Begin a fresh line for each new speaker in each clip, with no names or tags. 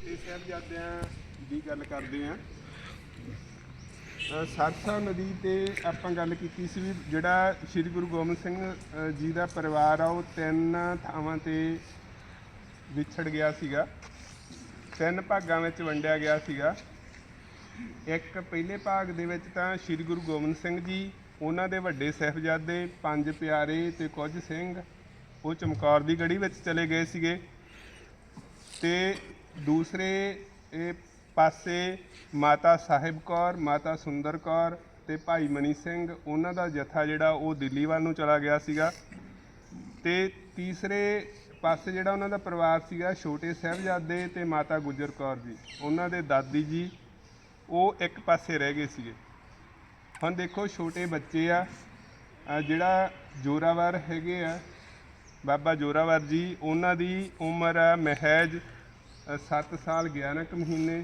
ਛੋਟੇ ਸਾਹਿਬਜ਼ਾਦਿਆਂ ਦੀ ਗੱਲ ਕਰਦੇ ਆ। ਸਰਸਾ ਨਦੀ ਤੇ ਆਪਾਂ ਗੱਲ ਕੀਤੀ ਸੀ ਵੀ ਜਿਹੜਾ ਸ੍ਰੀ ਗੁਰੂ ਗੋਬਿੰਦ ਸਿੰਘ ਜੀ ਦਾ ਪਰਿਵਾਰ ਆ, ਉਹ ਤਿੰਨ ਥਾਵਾਂ ਤੇ ਵਿਛੜ ਗਿਆ ਸੀਗਾ। ਤਿੰਨ ਭਾਗਾਂ ਵਿੱਚ ਵੰਡਿਆ ਗਿਆ ਸੀਗਾ। ਇੱਕ ਪਹਿਲੇ ਭਾਗ ਦੇ ਵਿੱਚ ਤਾਂ ਸ੍ਰੀ ਗੁਰੂ ਗੋਬਿੰਦ ਸਿੰਘ ਜੀ, ਉਹਨਾਂ ਦੇ ਵੱਡੇ ਸਾਹਿਬਜ਼ਾਦੇ, ਪੰਜ ਪਿਆਰੇ ਤੇ ਕੁਝ ਸਿੰਘ, ਉਹ ਚਮਕੌਰ ਦੀ ਗੜੀ ਵਿੱਚ ਚਲੇ ਗਏ ਸੀਗੇ। ਤੇ ਦੂਸਰੇ ਇਹ ਪਾਸੇ ਮਾਤਾ ਸਾਹਿਬ ਕੌਰ, ਮਾਤਾ ਸੁੰਦਰ ਕੌਰ ਤੇ ਭਾਈ ਮਨੀ ਸਿੰਘ, ਉਹਨਾਂ ਦਾ ਜਥਾ ਜਿਹੜਾ ਉਹ ਦਿੱਲੀ ਵੱਲ ਨੂੰ ਚਲਾ ਗਿਆ ਸੀਗਾ। ਤੇ ਤੀਸਰੇ ਪਾਸੇ ਜਿਹੜਾ ਉਹਨਾਂ ਦਾ ਪਰਿਵਾਰ ਸੀਗਾ, ਛੋਟੇ ਸਾਹਿਬਜ਼ਾਦੇ ਤੇ ਮਾਤਾ ਗੁਜਰ ਕੌਰ ਜੀ, ਉਹਨਾਂ ਦੇ ਦਾਦੀ ਜੀ, ਉਹ ਇੱਕ ਪਾਸੇ ਰਹਿ ਗਏ ਸੀਗੇ। ਹੁਣ ਦੇਖੋ, ਛੋਟੇ ਬੱਚੇ ਆ ਜਿਹੜਾ ਜੋਰਾਵਰ ਹੈਗੇ ਆ, ਬਾਬਾ ਜੋਰਾਵਰ ਜੀ, ਉਹਨਾਂ ਦੀ ਉਮਰ ਆ, ਮਹਿਜ 7 ਸਾਲ 11 ਕੁ ਮਹੀਨੇ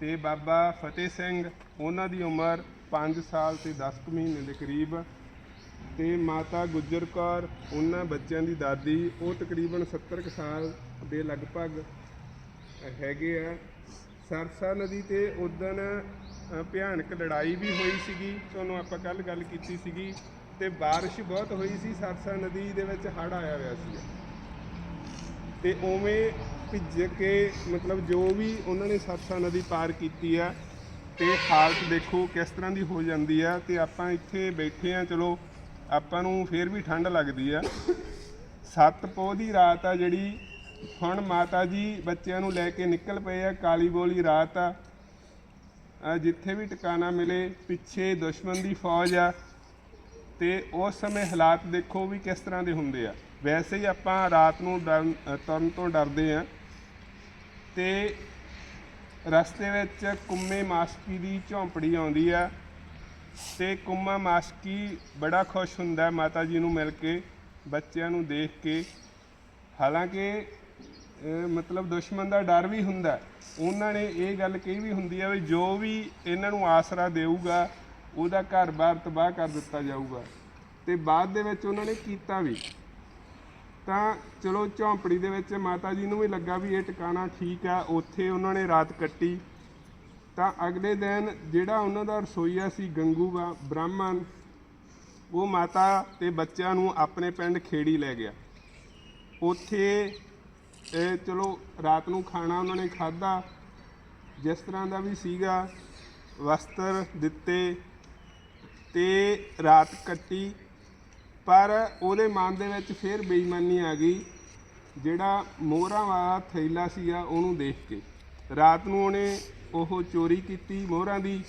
ਤੇ ਬਾਬਾ ਫਤਿਹ ਸਿੰਘ ਉਹਨਾਂ ਦੀ ਉਮਰ 5 ਸਾਲ ਤੇ 10 ਕੁ ਮਹੀਨੇ ਦੇ ਕਰੀਬ ਤੇ ਮਾਤਾ ਗੁਜਰ ਕੌਰ ਉਹਨਾਂ ਬੱਚਿਆਂ ਦੀ ਦਾਦੀ ਉਹ ਤਕਰੀਬਨ 70 ਕੁ ਸਾਲ ਦੇ ਲਗਭਗ ਹੈਗੇ ਆ ਸਰਸਾ ਨਦੀ ਤੇ ਉਦਣ ਅ, ਭਿਆਨਕ ਲੜਾਈ ਵੀ ਹੋਈ ਸੀਗੀ ਤੁਹਾਨੂੰ ਆਪਾਂ ਕੱਲ ਗੱਲ ਕੀਤੀ ਸੀਗੀ ਤੇ بارش ਬਹੁਤ ਹੋਈ ਸੀ ਸਰਸਾ ਨਦੀ ਦੇ ਵਿੱਚ ਹੜ੍ਹ ਆਇਆ ਹੋਇਆ ਸੀ ਤੇ ਉਵੇਂ ਭਿੱਜ ਕੇ, ਮਤਲਬ ਜੋ ਵੀ ਉਹਨਾਂ ਨੇ ਸਰਸਾ ਨਦੀ ਪਾਰ ਕੀਤੀ ਆ, ਤੇ ਹਾਲਤ ਦੇਖੋ ਕਿਸ ਤਰ੍ਹਾਂ ਦੀ ਹੋ ਜਾਂਦੀ ਆ, ਤੇ ਆਪਾਂ ਇੱਥੇ ਬੈਠੇ ਆ, ਚਲੋ ਆਪਾਂ ਨੂੰ ਫੇਰ ਵੀ ਠੰਡ ਲੱਗਦੀ ਆ। ਸੱਤ ਪੋਹ ਦੀ ਰਾਤ ਆ ਜਿਹੜੀ, ਹੁਣ ਮਾਤਾ ਜੀ ਬੱਚਿਆਂ ਨੂੰ ਲੈ ਕੇ ਨਿਕਲ ਪਏ ਆ, ਕਾਲੀ ਬੋਲੀ ਰਾਤ ਆ। ਜਿੱਥੇ ਵੀ ਟਿਕਾਣਾ ਮਿਲੇ, ਪਿੱਛੇ ਦੁਸ਼ਮਣ ਦੀ ਫੌਜ ਆ, ਤੇ ਉਸ ਸਮੇਂ ਹਾਲਾਤ ਦੇਖੋ ਵੀ ਕਿਸ ਤਰ੍ਹਾਂ ਦੇ ਹੁੰਦੇ ਆ। ਵੈਸੇ ਹੀ ਆਪਾਂ ਰਾਤ ਨੂੰ ਡਰਨ- ਤੁਰਨ ਤੋਂ ਡਰਦੇ ਆ। ਤੇ ਰਸਤੇ ਵਿੱਚ ਕੁੰਮੇ ਮਾਸਕੀ ਦੀ ਝੌਂਪੜੀ ਆਉਂਦੀ ਆ ਤੇ ਕੁੰਮਾ ਮਾਸਕੀ ਬੜਾ ਖੁਸ਼ ਹੁੰਦਾ ਮਾਤਾ ਜੀ ਨੂੰ ਮਿਲ ਕੇ, ਬੱਚਿਆਂ ਨੂੰ ਦੇਖ ਕੇ। ਹਾਲਾਂਕਿ ਮਤਲਬ ਦੁਸ਼ਮਣ ਦਾ ਡਰ ਵੀ ਹੁੰਦਾ ਉਹਨਾਂ ਨੇ ਇਹ ਗੱਲ ਕਹੀ ਵੀ ਹੁੰਦੀ ਹੈ ਵੀ ਜੋ ਵੀ ਇਹਨਾਂ ਨੂੰ ਆਸਰਾ ਦੇਊਗਾ, ਉਹਦਾ ਘਰ-ਬਾਰ ਤਬਾਹ ਕਰ ਦਿੱਤਾ ਜਾਊਗਾ। ਤੇ ਬਾਅਦ ਦੇ ਵਿੱਚ ਉਹਨਾਂ ਨੇ ਕੀਤਾ ਵੀ। ਤਾਂ ਚਲੋ ਝੌਂਪੜੀ ਦੇ ਵਿੱਚ ਮਾਤਾ ਜੀ ਨੂੰ ਵੀ ਲੱਗਾ ਵੀ ਇਹ ਟਿਕਾਣਾ ਠੀਕ ਆ, ਉੱਥੇ ਉਹਨਾਂ ਨੇ ਰਾਤ ਕੱਟੀ। ਤਾਂ ਅਗਲੇ ਦਿਨ ਜਿਹੜਾ ਉਹਨਾਂ ਦਾ ਰਸੋਈਆ ਸੀ ਗੰਗੂ ਬਾ- ਬ੍ਰਾਹਮਣ, ਉਹ ਮਾਤਾ ਤੇ ਬੱਚਿਆਂ ਨੂੰ ਆਪਣੇ ਪਿੰਡ ਖੇੜੀ ਲੈ ਗਿਆ। ਉੱਥੇ, ਇਹ ਚਲੋ ਰਾਤ ਨੂੰ ਖਾਣਾ ਉਹਨਾਂ ਨੇ ਖਾਦਾ ਜਿਸ ਤਰ੍ਹਾਂ ਦਾ ਵੀ ਸੀਗਾ, ਵਸਤਰ ਦਿੱਤੇ ਤੇ ਰਾਤ ਕੱਟੀ। ਪਰ ਉਹਦੇ ਮਨ ਦੇ ਵਿੱਚ ਫਿਰ ਬੇਈਮਾਨੀ ਆ ਗਈ। ਜਿਹੜਾ ਮੋਹਰਾਂ ਵਾਲਾ ਥੈਲਾ ਸੀਗਾ ਉਹਨੂੰ ਦੇਖ ਕੇ। ਰਾਤ ਨੂੰ ਉਹਨੇ ਉਹ ਚੋਰੀ ਕੀਤੀ ਮੋਹਰਾਂ ਦੀ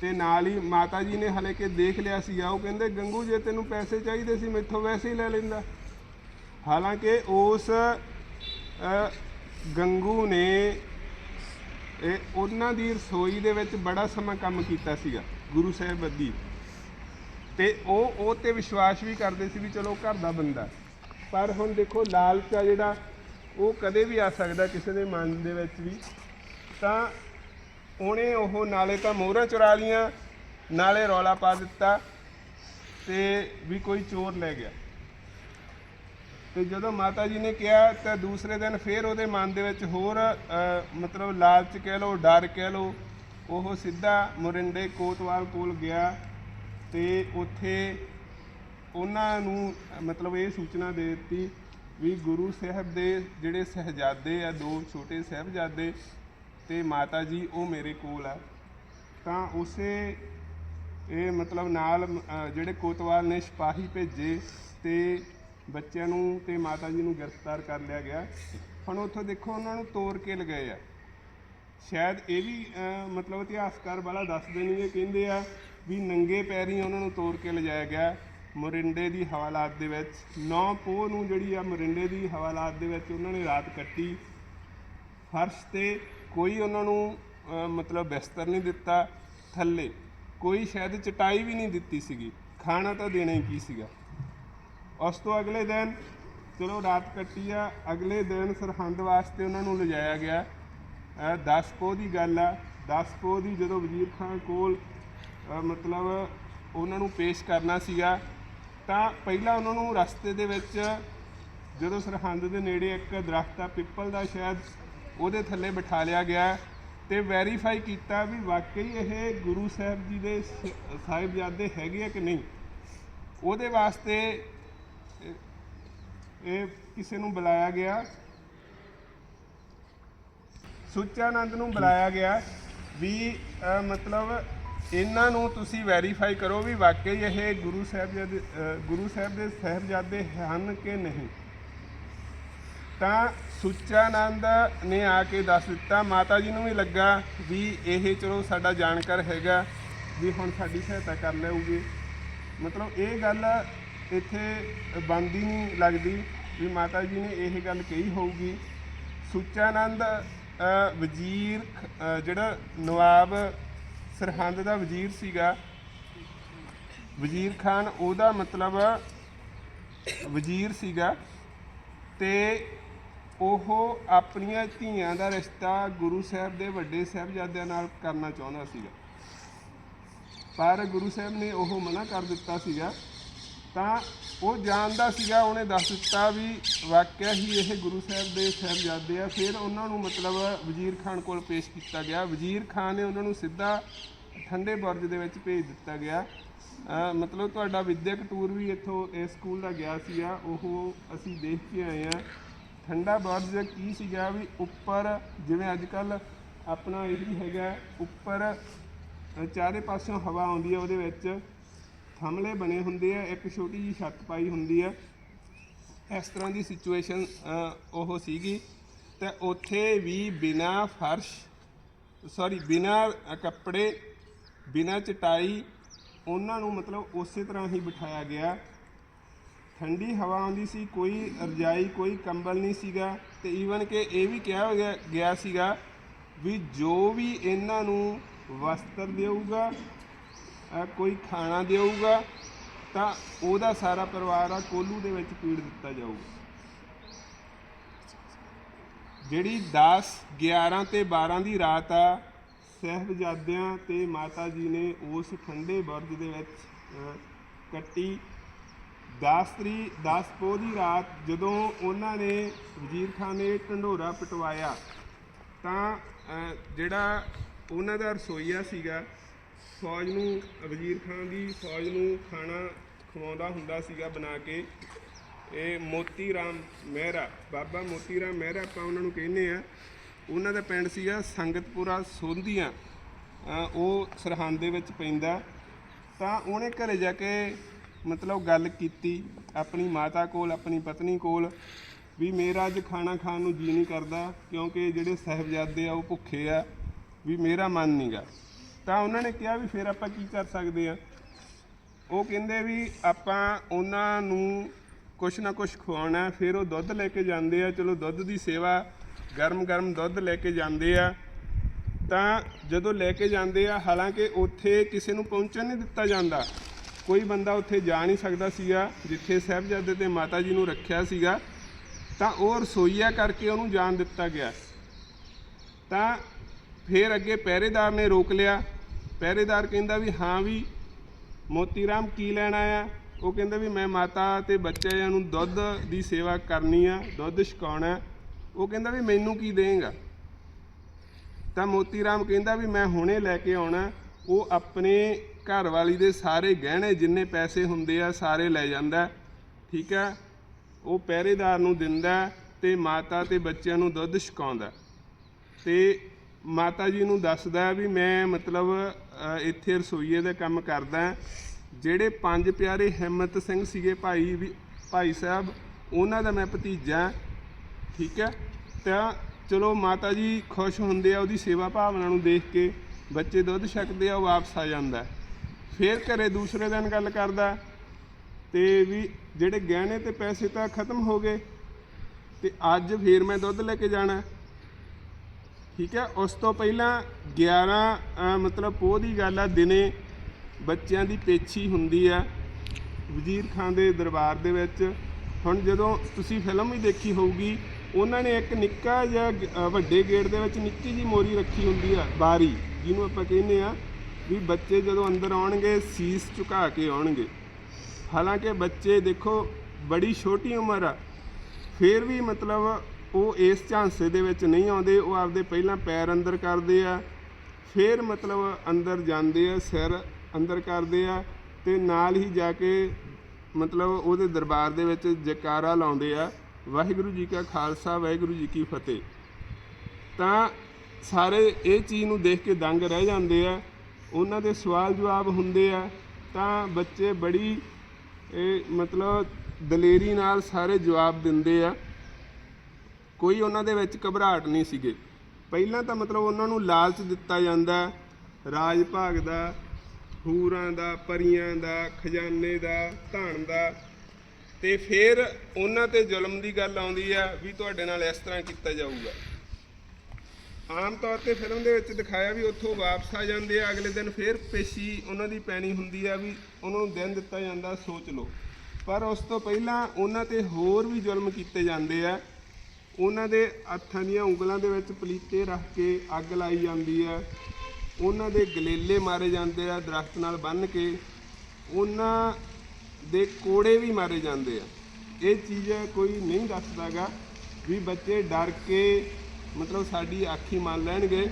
ਤੇ ਨਾਲ ਹੀ ਮਾਤਾ ਜੀ ਨੇ ਹਲੇ ਕਿ ਦੇਖ ਲਿਆ ਸੀਗਾ। ਉਹ ਕਹਿੰਦੇ, ਗੰਗੂ, ਜੇ ਤੈਨੂੰ ਪੈਸੇ ਚਾਹੀਦੇ ਸੀ, ਮੈਥੋਂ ਵੈਸੇ ਹੀ ਲੈ ਲੈਂਦਾ। ਹਾਲਾਂਕਿ ਉਸ ਗੰਗੂ ਨੇ ਇਹ, ਉਹਨਾਂ ਦੀ ਰਸੋਈ ਦੇ ਵਿੱਚ ਬੜਾ ਸਮਾਂ ਕੰਮ ਕੀਤਾ ਸੀਗਾ, ਗੁਰੂ ਸਾਹਿਬ ਬੱਦੀ ਤੇ ਉਹ ਉਹ ਤੇ ਵਿਸ਼ਵਾਸ ਵੀ ਕਰਦੇ ਸੀ ਵੀ ਚਲੋ ਘਰ ਦਾ ਬੰਦਾ ਪਰ ਹੁਣ ਦੇਖੋ, ਲਾਲਚ ਆ ਜਿਹੜਾ, ਉਹ ਕਦੇ ਵੀ ਆ ਸਕਦਾ ਕਿਸੇ ਦੇ ਮਨ ਦੇ ਵਿੱਚ ਵੀ। ਤਾਂ ਉਹਨੇ ਉਹ ਨਾਲੇ ਤਾਂ ਮੋਹਰਾਂ ਚੁਰਾ ਲੀਆਂ ਨਾਲੇ ਰੌਲਾ ਪਾ ਦਿੱਤਾ ਤੇ ਵੀ ਕੋਈ ਚੋਰ ਲੈ ਗਿਆ। ਤੇ ਜਦੋਂ ਮਾਤਾ ਜੀ ਨੇ ਕਿਹਾ, ਤਾਂ ਦੂਸਰੇ ਦਿਨ ਫੇਰ ਉਹਦੇ ਮਨ ਦੇ ਵਿੱਚ ਹੋਰ ਮਤਲਬ ਲਾਲਚ ਕਹਿ ਲਓ, ਡਰ ਕਹਿ ਲਓ, ਉਹ ਸਿੱਧਾ ਮੁਰਿੰਡੇ ਕੋਤਵਾਲ ਕੋਲ ਗਿਆ। ਤੇ ਉੱਥੇ ਉਹਨਾਂ ਨੂੰ, ਮਤਲਬ ਇਹ ਸੂਚਨਾ ਦੇ ਦਿੱਤੀ ਵੀ ਗੁਰੂ ਸਾਹਿਬ ਦੇ ਜਿਹੜੇ ਸਹਜਾਦੇ ਆ, ਦੋ ਛੋਟੇ ਸਾਹਿਬਜ਼ਾਦੇ ਤੇ ਮਾਤਾ ਜੀ, ਉਹ ਮੇਰੇ ਕੋਲ ਆ। ਤਾਂ ਉਸੇ ਇਹ ਮਤਲਬ ਨਾਲ ਜਿਹੜੇ ਕੋਤਵਾਲ ਨੇ ਸਿਪਾਹੀ ਭੇਜੇ ਤੇ ਬੱਚਿਆਂ ਨੂੰ ਤੇ ਮਾਤਾ ਜੀ ਨੂੰ ਗ੍ਰਿਫਤਾਰ ਕਰ ਲਿਆ ਗਿਆ। ਹੁਣ ਉੱਥੋਂ ਦੇਖੋ ਉਹਨਾਂ ਨੂੰ ਤੋੜ ਕੇ ਲਗਾਏ ਆ। ਸ਼ਾਇਦ ਇਹ ਵੀ ਮਤਲਬ ਇਤਿਹਾਸਕਾਰ ਵਾਲਾ ਦੱਸਦੇ ਨਹੀਂ ਇਹ ਕਹਿੰਦੇ ਆ ਵੀ ਨੰਗੇ ਪੈਰੀ ਉਹਨਾਂ ਨੂੰ ਤੋੜ ਕੇ ਲਿਜਾਇਆ ਗਿਆ ਮੋਰਿੰਡੇ ਦੀ ਹਵਾਲਾਤ ਦੇ ਵਿੱਚ। 9 ਪੋਹ ਨੂੰ ਜਿਹੜੀ ਆ ਮੋਰਿੰਡੇ ਦੀ ਹਵਾਲਾਤ ਦੇ ਵਿੱਚ ਉਹਨਾਂ ਨੇ ਰਾਤ ਕੱਟੀ। ਫਰਸ਼ ਤੇ ਕੋਈ ਉਹਨਾਂ ਨੂੰ ਮਤਲਬ ਬਿਸਤਰ ਨਹੀਂ ਦਿੱਤਾ। ਥੱਲੇ ਕੋਈ ਸ਼ਾਇਦ ਚਟਾਈ ਵੀ ਨਹੀਂ ਦਿੱਤੀ ਸੀਗੀ। ਖਾਣਾ ਤਾਂ ਦੇਣਾ ਹੀ ਕੀ ਸੀਗਾ। ਉਸ ਤੋਂ ਅਗਲੇ ਦਿਨ ਚਲੋ ਰਾਤ ਕੱਟੀ ਆ। ਅਗਲੇ ਦਿਨ ਸਰਹੰਦ ਵਾਸਤੇ ਉਹਨਾਂ ਨੂੰ ਲਿਜਾਇਆ ਗਿਆ। 10 ਪੋਹ ਦੀ ਗੱਲ ਆ। 10 ਪੋਹ ਦੀ ਜਦੋਂ ਵਜ਼ੀਰ ਖਾਨ ਕੋਲ ਅ, ਮਤਲਬ ਉਹਨਾਂ ਨੂੰ ਪੇਸ਼ ਕਰਨਾ ਸੀਗਾ। ਤਾਂ ਪਹਿਲਾਂ ਉਹਨਾਂ ਨੂੰ ਰਸਤੇ ਦੇ ਵਿੱਚ ਜਦੋਂ ਸਰਹੰਦ ਦੇ ਨੇੜੇ ਇੱਕ ਦਰਖਤ ਆ ਪਿੱਪਲ ਦਾ ਸ਼ਾਇਦ ਉਹਦੇ ਥੱਲੇ ਬਿਠਾ ਲਿਆ ਗਿਆ ਤੇ ਵੈਰੀਫਾਈ ਕੀਤਾ ਵੀ ਵਾਕਈ ਇਹ ਗੁਰੂ ਸਾਹਿਬ ਜੀ ਦੇ ਸ- ਸਾਹਿਬਜ਼ਾਦੇ ਹੈਗੇ ਆ ਕਿ ਨਹੀਂ। ਉਹਦੇ ਵਾਸਤੇ ਇਹ- ਇਹ ਕਿਸੇ ਨੂੰ ਬੁਲਾਇਆ ਗਿਆ। ਸੁੱਚਾਨੰਦ ਨੂੰ ਬੁਲਾਇਆ ਗਿਆ ਵੀ ਅਹ, ਮਤਲਬ ਇਹਨਾਂ ਨੂੰ ਤੁਸੀਂ ਵੈਰੀਫਾਈ ਕਰੋ ਵੀ ਵਾਕਈ ਇਹ ਗੁਰੂ ਸਾਹਿਬਜ਼ਾਦੇ ਗੁਰੂ ਸਾਹਿਬ ਦੇ ਸਾਹਿਬਜ਼ਾਦੇ ਹਨ ਕਿ ਨਹੀਂ। ਤਾਂ ਸੁੱਚਾਨੰਦ ਨੇ ਆ ਕੇ ਦੱਸ ਦਿੱਤਾ ਮਾਤਾ ਜੀ ਨੂੰ ਵੀ ਲੱਗਾ ਵੀ ਇਹ ਚਲੋ ਸਾਡਾ ਜਾਣਕਾਰ ਹੈਗਾ ਵੀ ਹੁਣ ਸਾਡੀ ਸਹਾਇਤਾ ਕਰ ਲੈਊਗੀ। ਮਤਲਬ ਇਹ ਗੱਲ ਇੱਥੇ ਬੰਦੀ ਨਹੀਂ ਲੱਗਦੀ ਵੀ ਮਾਤਾ ਜੀ ਨੇ ਇਹ ਗੱਲ ਕਹੀ ਹੋਊਗੀ। ਸੁੱਚਾਨੰਦ ਅ, ਵਜ਼ੀਰ ਜਿਹੜਾ ਨਵਾਬ ਸਰਹੰਦ ਦਾ ਵਜ਼ੀਰ ਸੀਗਾ। ਵਜ਼ੀਰ ਖਾਨ ਉਹਦਾ ਮਤਲਬ ਵਜ਼ੀਰ ਸੀਗਾ ਤੇ ਉਹ ਆਪਣੀਆਂ ਧੀਆਂ ਦਾ ਰਿਸ਼ਤਾ ਗੁਰੂ ਸਾਹਿਬ ਦੇ ਵੱਡੇ ਸਾਹਿਬਜ਼ਾਦਿਆਂ ਨਾਲ ਕਰਨਾ ਚਾਹੁੰਦਾ ਸੀਗਾ। ਪਰ ਗੁਰੂ ਸਾਹਿਬ ਨੇ ਉਹ ਮਨਾ ਕਰ ਦਿੱਤਾ ਸੀਗਾ ਤਾਂ ਉਹ ਜਾਣਦਾ ਸੀਗਾ, ਉਹਨੇ ਦੱਸ ਦਿੱਤਾ ਵੀ ਵਾਕਿਆ ਹੀ ਇਹ ਗੁਰੂ ਸਾਹਿਬ ਦੇ ਸਾਹਿਬਜ਼ਾਦੇ ਆ। ਫਿਰ ਉਹਨਾਂ ਨੂੰ ਮਤਲਬ ਵਜ਼ੀਰ ਖਾਨ ਕੋਲ ਪੇਸ਼ ਕੀਤਾ ਗਿਆ। ਵਜ਼ੀਰ ਖਾਨ ਨੇ ਉਹਨਾਂ ਨੂੰ ਸਿੱਧਾ ਠੰਡੇ ਬੁਰਜ ਦੇ ਵਿੱਚ ਭੇਜ ਦਿੱਤਾ ਗਿਆ। ਮਤਲਬ ਤੁਹਾਡਾ ਵਿਦਿਅਕ ਟੂਰ ਵੀ ਇੱਥੋਂ ਇਸ ਸਕੂਲ ਦਾ ਗਿਆ ਸੀਗਾ। ਉਹ ਅਸੀਂ ਦੇਖ ਕੇ ਆਏ ਆ ਠੰਡਾ ਬੁਰਜ ਕੀ ਸੀਗਾ ਵੀ ਉੱਪਰ ਜਿਵੇਂ ਅੱਜ ਕੱਲ ਆਪਣਾ ਇਹ ਵੀ ਹੈਗਾ, ਉੱਪਰ ਚਾਰੇ ਪਾਸਿਓਂ ਹਵਾ ਆਉਂਦੀ ਹੈ ਉਹਦੇ ਵਿੱਚ। ਥੰਮਲੇ ਬਣੇ ਹੁੰਦੇ ਆ, ਇੱਕ ਛੋਟੀ ਜਿਹੀ ਛੱਤ ਪਾਈ ਹੁੰਦੀ ਆ। ਇਸ ਤਰ੍ਹਾਂ ਦੀ ਸਿਚੁਏਸ਼ਨ ਉਹ ਸੀਗੀ। ਤੇ ਉੱਥੇ ਵੀ ਬਿਨਾ ਫਰਸ਼ ਸੌਰੀ ਬਿਨਾ ਕੱਪੜੇ, ਬਿਨਾ ਚਟਾਈ, ਉਹਨਾਂ ਨੂੰ ਮਤਲਬ ਉਸੇ ਤਰ੍ਹਾਂ ਹੀ ਬਿਠਾਇਆ ਗਿਆ। ਠੰਡੀ ਹਵਾ ਆਉਂਦੀ ਸੀ, ਕੋਈ ਰਜਾਈ, ਕੋਈ ਕੰਬਲ ਨਹੀਂ ਸੀਗਾ। ਤੇ ਈਵਨ ਕਿ ਇਹ ਵੀ ਕਿਹਾ ਗਿਆ ਸੀਗਾ ਵੀ ਜੋ ਵੀ ਇਹਨਾਂ ਨੂੰ ਵਸਤਰ ਦੇਊਗਾ ਕੋਈ ਖਾਣਾ ਦੇਊਗਾ ਤਾਂ ਉਹਦਾ ਸਾਰਾ ਪਰਿਵਾਰ ਆ ਕੋਲੂ ਦੇ ਵਿੱਚ ਪੀੜ ਦਿੱਤਾ ਜਾਊਗਾ। ਜਿਹੜੀ 10 11 ਤੇ 12 ਦੀ ਰਾਤ ਆ, ਸਹਿਬਜ਼ਾਦਿਆਂ ਤੇ ਮਾਤਾ ਜੀ ਨੇ ਉਸ ਠੰਡੇ ਬੁਰਜ ਦੇ ਵਿੱਚ ਕੱਟੀ। 10 ਤਰੀ 10 ਪੋਹ ਦੀ ਰਾਤ ਜਦੋਂ ਉਹਨਾਂ ਨੇ ਵਜ਼ੀਰ ਖਾਨ ਨੇ ਢੰਡੋਰਾ ਪਟਵਾਇਆ ਤਾਂ ਜਿਹੜਾ ਉਹਨਾਂ ਦਾ ਰਸੋਈਆ ਸੀਗਾ ਫੌਜ ਨੂੰ, ਵਜ਼ੀਰ ਖਾਨ ਦੀ ਫੌਜ ਨੂੰ ਖਾਣਾ ਖਵਾਉਂਦਾ ਹੁੰਦਾ ਸੀਗਾ ਬਣਾ ਕੇ। ਇਹ ਮੋਤੀ ਰਾਮ ਮਹਿਰਾ, ਬਾਬਾ ਮੋਤੀ ਰਾਮ ਮਹਿਰਾ ਆਪਾਂ ਉਹਨਾਂ ਨੂੰ ਕਹਿੰਦੇ ਆ ਉਹਨਾਂ ਦਾ ਪਿੰਡ ਸੀਗਾ ਸੰਗਤਪੁਰਾ ਸੋਂਧੀਆਂ। ਉਹ ਸਰਹੰਦ ਦੇ ਵਿੱਚ ਪੈਂਦਾ। ਤਾਂ ਉਹਨੇ ਘਰੇ ਜਾ ਕੇ ਮਤਲਬ ਗੱਲ ਕੀਤੀ ਆਪਣੀ ਮਾਤਾ ਕੋਲ, ਆਪਣੀ ਪਤਨੀ ਕੋਲ ਵੀ ਮੇਰਾ ਅੱਜ ਖਾਣਾ ਖਾਣ ਨੂੰ ਜੀ ਨਹੀਂ ਕਰਦਾ ਕਿਉਂਕਿ ਜਿਹੜੇ ਸਾਹਿਬਜ਼ਾਦੇ ਆ ਉਹ ਭੁੱਖੇ ਆ, ਵੀ ਮੇਰਾ ਮਨ ਨਹੀਂਗਾ ਤਾਂ ਉਹਨਾਂ ਨੇ ਕਿਹਾ ਵੀ ਫਿਰ ਆਪਾਂ ਕੀ ਕਰ ਸਕਦੇ ਆ ਉਹ ਕਹਿੰਦੇ ਵੀ ਆਪਾਂ ਉਹਨਾਂ ਨੂੰ ਕੁਛ ਨਾ ਕੁਛ ਖਵਾਉਣਾ ਫਿਰ ਉਹ ਦੁੱਧ ਲੈ ਕੇ ਜਾਂਦੇ ਆ। ਚਲੋ ਦੁੱਧ ਦੀ ਸੇਵਾ ਗਰਮ ਗਰਮ ਦੁੱਧ ਲੈ ਕੇ ਜਾਂਦੇ ਆ। ਤਾਂ ਜਦੋਂ ਲੈ ਕੇ ਜਾਂਦੇ ਆ, ਹਾਲਾਂਕਿ ਉੱਥੇ ਕਿਸੇ ਨੂੰ ਪਹੁੰਚਣ ਨਹੀਂ ਦਿੱਤਾ ਜਾਂਦਾ। ਕੋਈ ਬੰਦਾ ਉੱਥੇ ਜਾ ਨਹੀਂ ਸਕਦਾ ਸੀਗਾ, ਜਿੱਥੇ ਸਾਹਿਬਜ਼ਾਦੇ ਤੇ ਮਾਤਾ ਜੀ ਨੂੰ ਰੱਖਿਆ ਸੀਗਾ। ਤਾਂ ਉਹ ਰਸੋਈਆ ਕਰਕੇ ਉਹਨੂੰ ਜਾਣ ਦਿੱਤਾ ਗਿਆ। ਤਾਂ ਫਿਰ ਅੱਗੇ ਪਹਿਰੇਦਾਰ ਨੇ ਰੋਕ ਲਿਆ। ਪਹਿਰੇਦਾਰ ਕਹਿੰਦਾ ਵੀ ਹਾਂ ਵੀ ਮੋਤੀ ਰਾਮ ਕੀ ਲੈਣ ਆਇਆ? ਉਹ ਕਹਿੰਦਾ ਵੀ ਮੈਂ ਮਾਤਾ ਤੇ ਬੱਚਿਆਂ ਨੂੰ ਦੁੱਧ ਦੀ ਸੇਵਾ ਕਰਨੀ ਆ, ਦੁੱਧ ਛਕਾਉਣਾ ਉਹ ਕਹਿੰਦਾ ਵੀ ਮੈਨੂੰ ਕੀ ਦੇਂਗਾ ਤਾਂ ਮੋਤੀ ਰਾਮ ਕਹਿੰਦਾ ਵੀ ਮੈਂ ਹੁਣੇ ਲੈ ਕੇ ਆਉਣਾ। ਉਹ ਆਪਣੇ ਘਰ ਵਾਲੀ ਦੇ ਸਾਰੇ ਗਹਿਣੇ ਜਿੰਨੇ ਪੈਸੇ ਹੁੰਦੇ ਆ, ਸਾਰੇ ਲੈ ਜਾਂਦਾ। ਠੀਕ ਹੈ ਉਹ ਪਹਿਰੇਦਾਰ ਨੂੰ ਦਿੰਦਾ ਤੇ ਮਾਤਾ ਤੇ ਬੱਚਿਆਂ ਨੂੰ ਦੁੱਧ ਛਕਾਉਂਦਾ। ਤੇ ਮਾਤਾ ਜੀ ਨੂੰ ਦੱਸਦਾ ਵੀ ਮੈਂ ਮਤਲਬ ਇੱਥੇ ਰਸੋਈਏ ਦਾ ਕੰਮ ਕਰਦਾ ਜਿਹੜੇ ਪੰਜ ਪਿਆਰੇ ਹਿੰਮਤ ਸਿੰਘ ਸੀਗੇ ਭਾਈ ਵੀ, ਭਾਈ ਸਾਹਿਬ, ਉਹਨਾਂ ਦਾ ਮੈਂ ਭਤੀਜਾ ਠੀਕ ਹੈ? ਤਾਂ ਚਲੋ ਮਾਤਾ ਜੀ ਖੁਸ਼ ਹੁੰਦੇ ਆ, ਉਹਦੀ ਸੇਵਾ ਭਾਵਨਾ ਨੂੰ ਦੇਖ ਕੇ ਬੱਚੇ ਦੁੱਧ ਛਕਦੇ ਆ, ਉਹ ਵਾਪਸ ਆ ਜਾਂਦਾ ਫਿਰ ਘਰੇ ਦੂਸਰੇ ਦਿਨ ਗੱਲ ਕਰਦਾ ਤੇ ਵੀ ਜਿਹੜੇ ਗਹਿਣੇ ਤੇ ਪੈਸੇ ਤਾਂ ਖਤਮ ਹੋ ਗਏ, ਤੇ ਅੱਜ ਫੇਰ ਮੈਂ ਦੁੱਧ ਲੈ ਕੇ ਜਾਣਾ ਠੀਕ ਹੈ, ਉਸ ਤੋਂ ਪਹਿਲਾਂ 11 ਮਤਲਬ ਪੋਹ ਦੀ ਗੱਲ ਆ, ਦਿਨੇ ਬੱਚਿਆਂ ਦੀ ਪੇਛੀ ਹੁੰਦੀ ਆ ਵਜ਼ੀਰ ਖਾਨ ਦੇ ਦਰਬਾਰ ਦੇ ਵਿੱਚ। ਹੁਣ ਜਦੋਂ ਤੁਸੀਂ ਫਿਲਮ ਵੀ ਦੇਖੀ ਹੋਊਗੀ, ਉਹਨਾਂ ਨੇ ਇੱਕ ਨਿੱਕਾ ਜਿਹਾ ਵੱਡੇ ਗੇਟ ਦੇ ਵਿੱਚ ਨਿੱਕੀ ਜੀ ਮੋਰੀ ਰੱਖੀ ਹੁੰਦੀ ਆ, ਬਾਰੀ, ਜਿਹਨੂੰ ਆਪਾਂ ਕਹਿੰਦੇ ਆ ਵੀ ਬੱਚੇ ਜਦੋਂ ਅੰਦਰ ਆਉਣਗੇ, ਸੀਸ ਝੁਕਾ ਕੇ ਆਉਣਗੇ। ਹਾਲਾਂਕਿ ਬੱਚੇ ਦੇਖੋ, ਬੜੀ ਛੋਟੀ ਉਮਰ ਆ, ਫਿਰ ਵੀ ਮਤਲਬ ਉਹ ਇਸ ਝਾਂਸੇ ਦੇ ਵਿੱਚ ਨਹੀਂ ਆਉਂਦੇ, ਉਹ ਆਪਦੇ ਪਹਿਲਾਂ ਪੈਰ ਅੰਦਰ ਕਰਦੇ ਆ, ਫਿਰ ਮਤਲਬ ਅੰਦਰ ਜਾਂਦੇ ਆ, ਸਿਰ ਅੰਦਰ ਕਰਦੇ ਆ ਤੇ ਨਾਲ ਹੀ ਜਾ ਕੇ ਮਤਲਬ ਉਹਦੇ ਦਰਬਾਰ ਦੇ ਵਿੱਚ ਜਕਾਰਾ ਲਾਉਂਦੇ ਆ। ਵਾਹਿਗੁਰੂ ਜੀ ਕਾ ਖਾਲਸਾ, ਵਾਹਿਗੁਰੂ ਜੀ ਕੀ ਫਤਿਹ। ਤਾਂ ਸਾਰੇ ਇਹ ਚੀਜ਼ ਨੂੰ ਦੇਖ ਕੇ ਦੰਗ ਰਹਿ ਜਾਂਦੇ ਆ। ਉਹਨਾਂ ਦੇ ਸਵਾਲ ਜਵਾਬ ਹੁੰਦੇ ਆ। ਤਾਂ ਬੱਚੇ ਬੜੀ ਇਹ ਮਤਲਬ ਦਲੇਰੀ ਨਾਲ ਸਾਰੇ ਜਵਾਬ ਦਿੰਦੇ ਆ। ਕੋਈ ਉਹਨਾਂ ਦੇ ਵਿੱਚ ਘਬਰਾਹਟ ਨਹੀਂ ਸੀਗੇ। ਪਹਿਲਾਂ ਤਾਂ ਮਤਲਬ ਉਹਨਾਂ ਨੂੰ ਲਾਲਚ ਦਿੱਤਾ ਜਾਂਦਾ ਰਾਜ ਭਾਗ ਦਾ, ਹੂਰਾਂ ਦਾ, ਪਰੀਆਂ ਦਾ, ਖਜ਼ਾਨੇ ਦਾ, ਧਨ ਦਾ। ਤੇ ਫਿਰ ਉਹਨਾਂ ਤੇ ਜ਼ੁਲਮ ਦੀ ਗੱਲ ਆਉਂਦੀ ਆ ਵੀ ਤੁਹਾਡੇ ਨਾਲ ਇਸ ਤਰ੍ਹਾਂ ਕੀਤਾ ਜਾਊਗਾ। ਆਮ ਤੌਰ ਤੇ ਫਿਲਮ ਦੇ ਵਿੱਚ ਦਿਖਾਇਆ ਵੀ ਉੱਥੋਂ ਵਾਪਸ ਆ ਜਾਂਦੇ ਆ, ਅਗਲੇ ਦਿਨ ਫਿਰ ਪੇਸ਼ੀ ਉਹਨਾਂ ਦੀ ਪੈਣੀ ਹੁੰਦੀ ਆ ਵੀ ਉਹਨਾਂ ਨੂੰ ਦਿਨ ਦਿੱਤਾ ਜਾਂਦਾ, ਸੋਚ ਲਓ। ਪਰ ਉਸ ਤੋਂ ਪਹਿਲਾਂ ਉਹਨਾਂ ਤੇ ਹੋਰ ਵੀ ਜ਼ੁਲਮ ਕੀਤੇ ਜਾਂਦੇ ਆ। ਉਹਨਾਂ ਦੇ ਹੱਥਾਂ ਦੀਆਂ ਉਂਗਲਾਂ ਦੇ ਵਿੱਚ ਪਲੀਤੇ ਰੱਖ ਕੇ ਅੱਗ ਲਾਈ ਜਾਂਦੀ ਹੈ। ਉਹਨਾਂ ਦੇ ਗਲੇਲੇ ਮਾਰੇ ਜਾਂਦੇ ਆ, ਦਰਖਤ ਨਾਲ ਬੰਨ੍ਹ ਕੇ। ਉਹਨਾਂ ਦੇ ਕੋੜੇ ਵੀ ਮਾਰੇ ਜਾਂਦੇ ਆ। ਇਹ ਚੀਜ਼ ਕੋਈ ਨਹੀਂ ਦੱਸਦਾਗਾ ਵੀ ਬੱਚੇ ਡਰ ਕੇ, ਮਤਲਬ ਸਾਡੀ ਆਖੀ ਮੰਨ ਲੈਣਗੇ